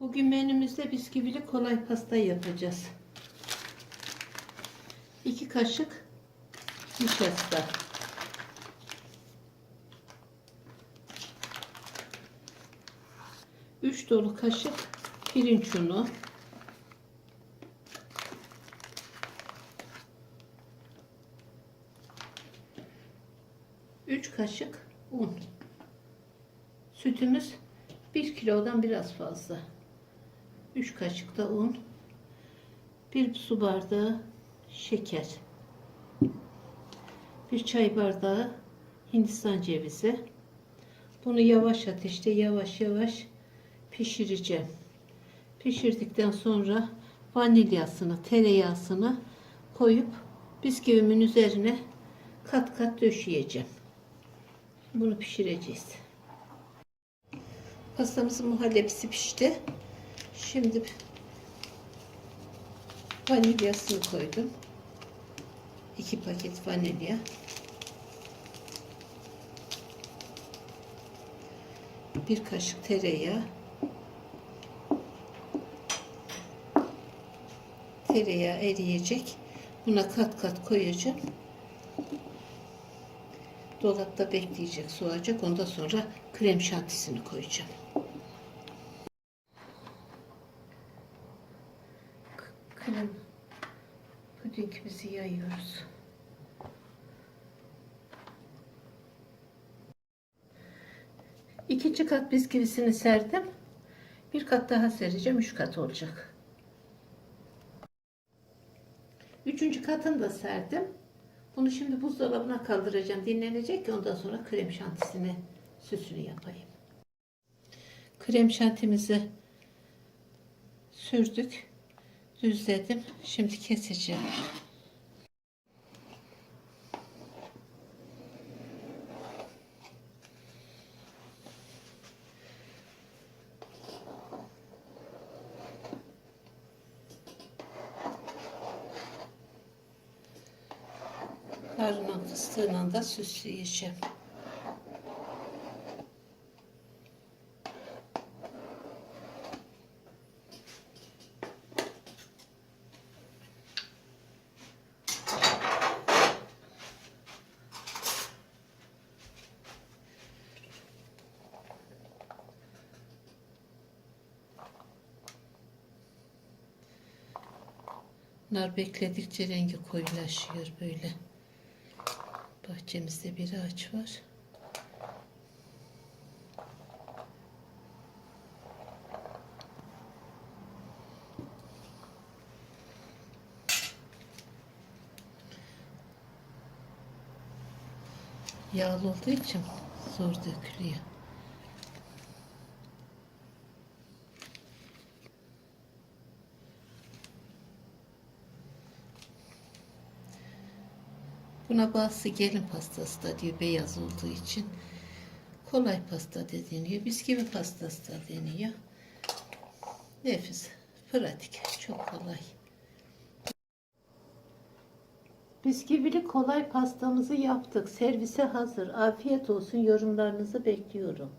Bugün menümüzde bisküvili kolay pasta yapacağız. 2 kaşık nişasta. Üç dolu kaşık pirinç unu. Üç kaşık un. Sütümüz 1 kilodan biraz fazla. 3 kaşık da un. 1 su bardağı şeker. 1 çay bardağı hindistan cevizi. Bunu yavaş ateşte yavaş yavaş pişireceğim. Pişirdikten sonra vanilyasını, tereyağısını koyup bisküvimin üzerine kat kat döşeyeceğim. Bunu pişireceğiz. Pastamızın muhallebisi pişti. Şimdi vanilyasını koydum. 2 paket vanilya. Bir kaşık tereyağı. Tereyağı eriyecek. Buna kat kat koyacağım. Dolapta bekleyecek, soğuyacak. Ondan sonra krem şantisini koyacağım. Krem pudingimizi yayıyoruz. İkinci kat bisküvisini serdim. Bir kat daha sereceğim. Üç kat olacak. Üçüncü katını da serdim. Bunu şimdi buzdolabına kaldıracağım. Dinlenecek ki ondan sonra krem şantisini süsünü yapayım. Krem şantimizi sürdük düzledim. Şimdi keseceğim. Harman fıstığıyla da süsleyeceğim. Nar bekledikçe rengi koyulaşıyor böyle. Bahçemizde bir ağaç var. Yağlı olduğu için zor dökülüyor. Buna bazısı gelin pastası da diyor beyaz olduğu için. Kolay pasta da deniyor. Bisküvi pastası da deniyor. Nefis. Pratik. Çok kolay. Bisküvili kolay pastamızı yaptık. Servise hazır. Afiyet olsun. Yorumlarınızı bekliyorum.